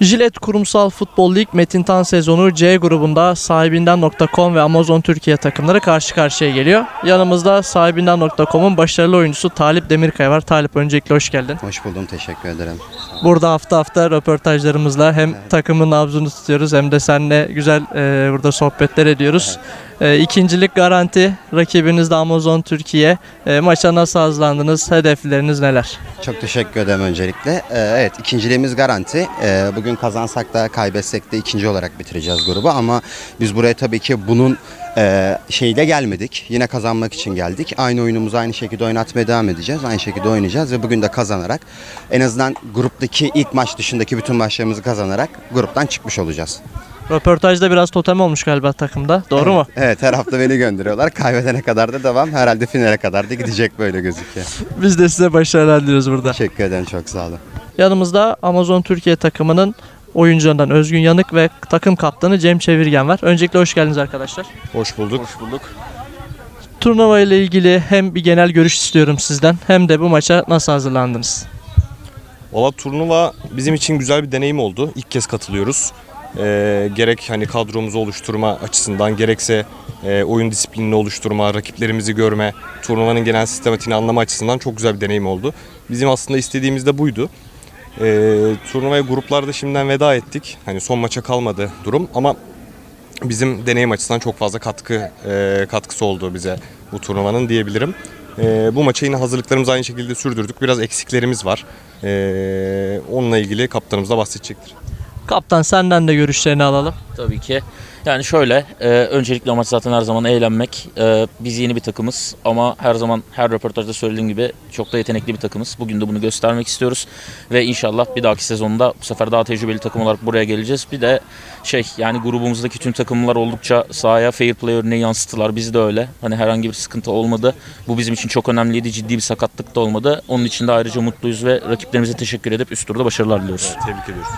Jilet Kurumsal Futbol Lig Metin Tan sezonu C grubunda sahibinden.com ve Amazon Türkiye takımları karşı karşıya geliyor. Yanımızda sahibinden.com'un başarılı oyuncusu Talip Demirkaya var. Talip öncelikle hoş geldin. Hoş buldum, teşekkür ederim. Burada hafta hafta röportajlarımızla hem takımın nabzını tutuyoruz hem de seninle güzel e, burada sohbetler ediyoruz. E, ikincilik garanti. Rakibiniz de Amazon Türkiye. E, maça nasıl hazırlandınız? Hedefleriniz neler? Çok teşekkür ederim öncelikle. Ee, evet, ikinciliğimiz garanti. Bugün kazansak da kaybetsek de ikinci olarak bitireceğiz grubu ama biz buraya tabii ki bunun e, şeyle gelmedik. Yine kazanmak için geldik. Aynı oyunumuzu aynı şekilde oynatmaya devam edeceğiz. Aynı şekilde oynayacağız ve bugün de kazanarak en azından gruptaki ilk maç dışındaki bütün maçlarımızı kazanarak gruptan çıkmış olacağız. Röportajda biraz totem olmuş galiba takımda. Doğru mu? Evet, her hafta beni gönderiyorlar. Kaybedene kadar da devam. Herhalde finale kadar da gidecek böyle gözüküyor. Biz de size başarılar diliyoruz burada. Teşekkür ederim, çok sağ olun. Yanımızda Amazon Türkiye takımının oyuncularından Özgün Yanık ve takım kaptanı Cem Çevirgen var. Öncelikle hoş geldiniz arkadaşlar. Hoş bulduk. Hoş bulduk. Turnuva ile ilgili hem bir genel görüş istiyorum sizden hem de bu maça nasıl hazırlandınız? Valla turnuva bizim için güzel bir deneyim oldu. İlk kez katılıyoruz. Ee, gerek hani kadromuzu oluşturma açısından gerekse e, oyun disiplinini oluşturma, rakiplerimizi görme, turnuvanın genel sistematiğini anlama açısından çok güzel bir deneyim oldu. Bizim aslında istediğimiz de buydu. Ee, turnuvaya gruplarda şimdiden veda ettik. Hani son maça kalmadı durum ama bizim deneyim açısından çok fazla katkı e, katkısı oldu bize bu turnuvanın diyebilirim. E, bu maça yine hazırlıklarımızı aynı şekilde sürdürdük. Biraz eksiklerimiz var. E, onunla ilgili kaptanımız da bahsedecektir. Kaptan senden de görüşlerini alalım. Tabii ki. Yani şöyle, e, öncelikle amaç zaten her zaman eğlenmek. E, biz yeni bir takımız ama her zaman her röportajda söylediğim gibi çok da yetenekli bir takımız. Bugün de bunu göstermek istiyoruz ve inşallah bir dahaki sezonda bu sefer daha tecrübeli takım olarak buraya geleceğiz. Bir de şey yani grubumuzdaki tüm takımlar oldukça sahaya fair play örneği yansıttılar. Biz de öyle. Hani herhangi bir sıkıntı olmadı. Bu bizim için çok önemliydi. Ciddi bir sakatlık da olmadı. Onun için de ayrıca mutluyuz ve rakiplerimize teşekkür edip üst turda başarılar diliyoruz. Tebrik ediyoruz.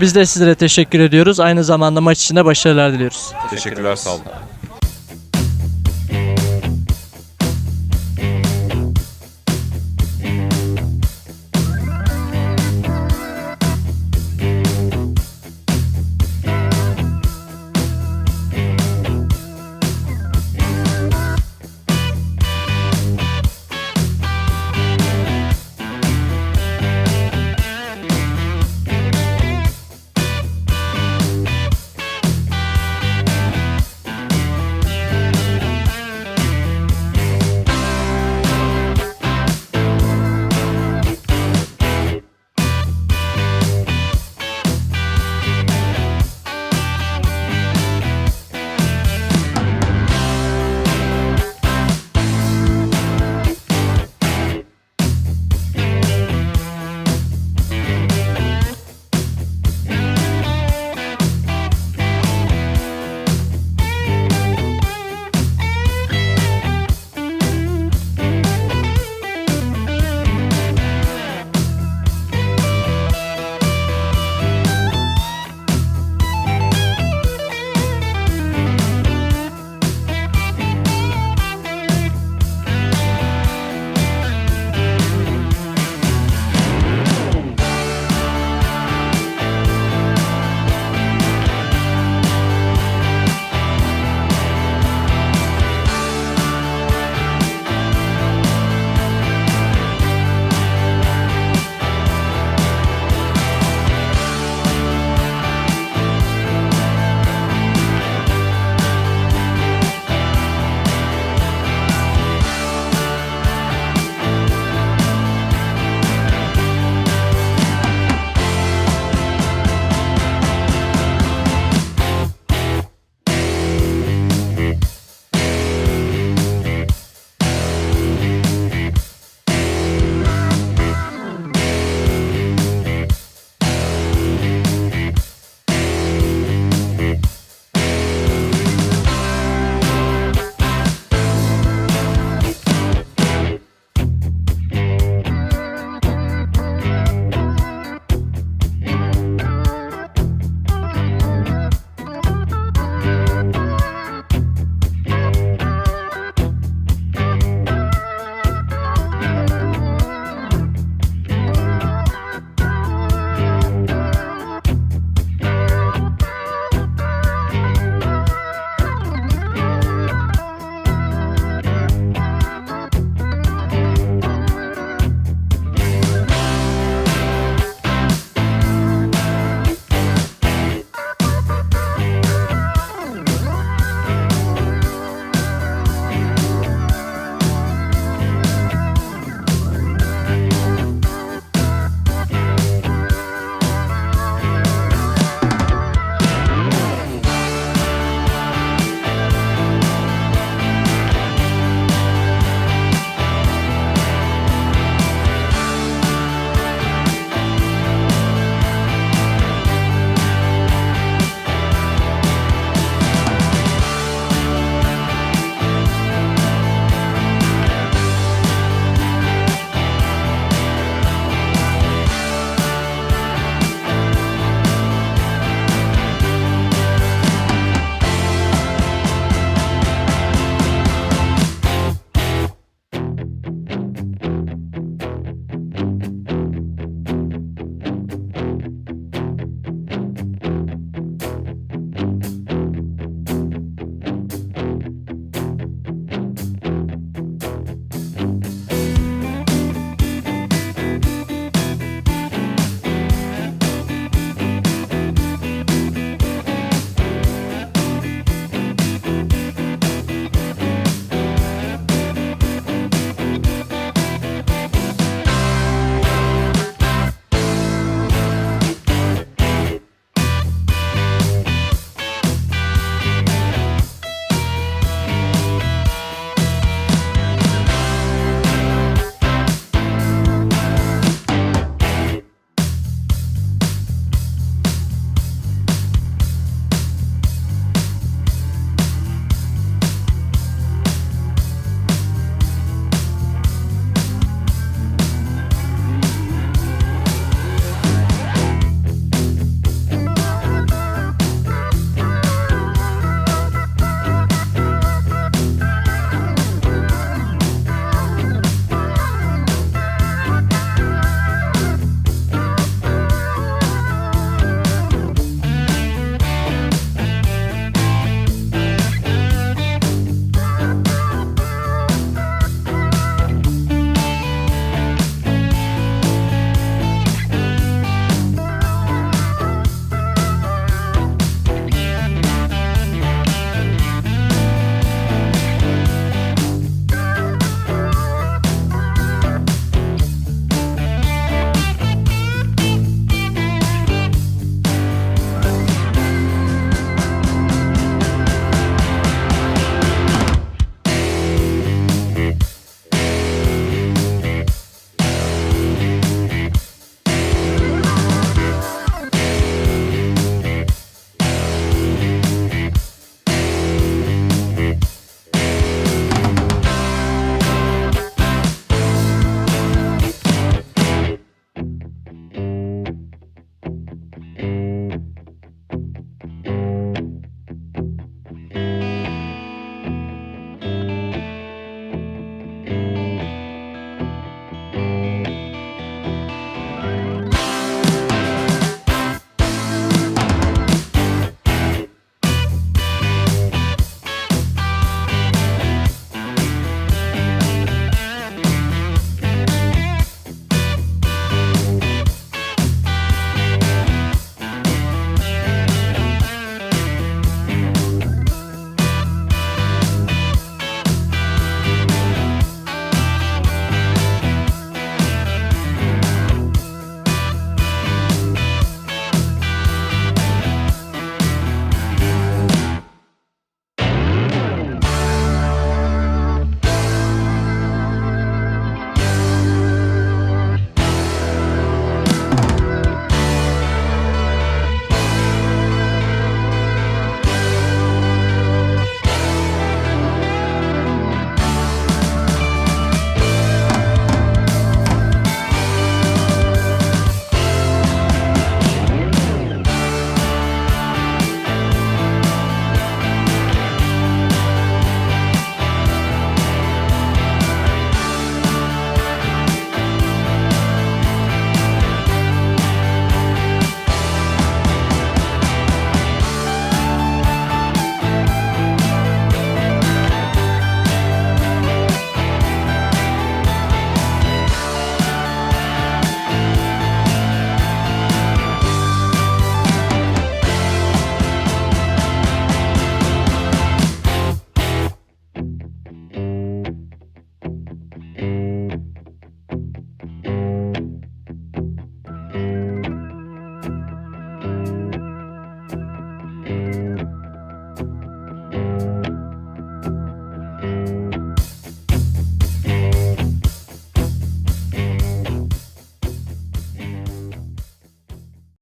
Biz de sizlere teşekkür ediyoruz. Aynı zamanda maç için de başarılar diliyoruz. Teşekkürler, sağ olun.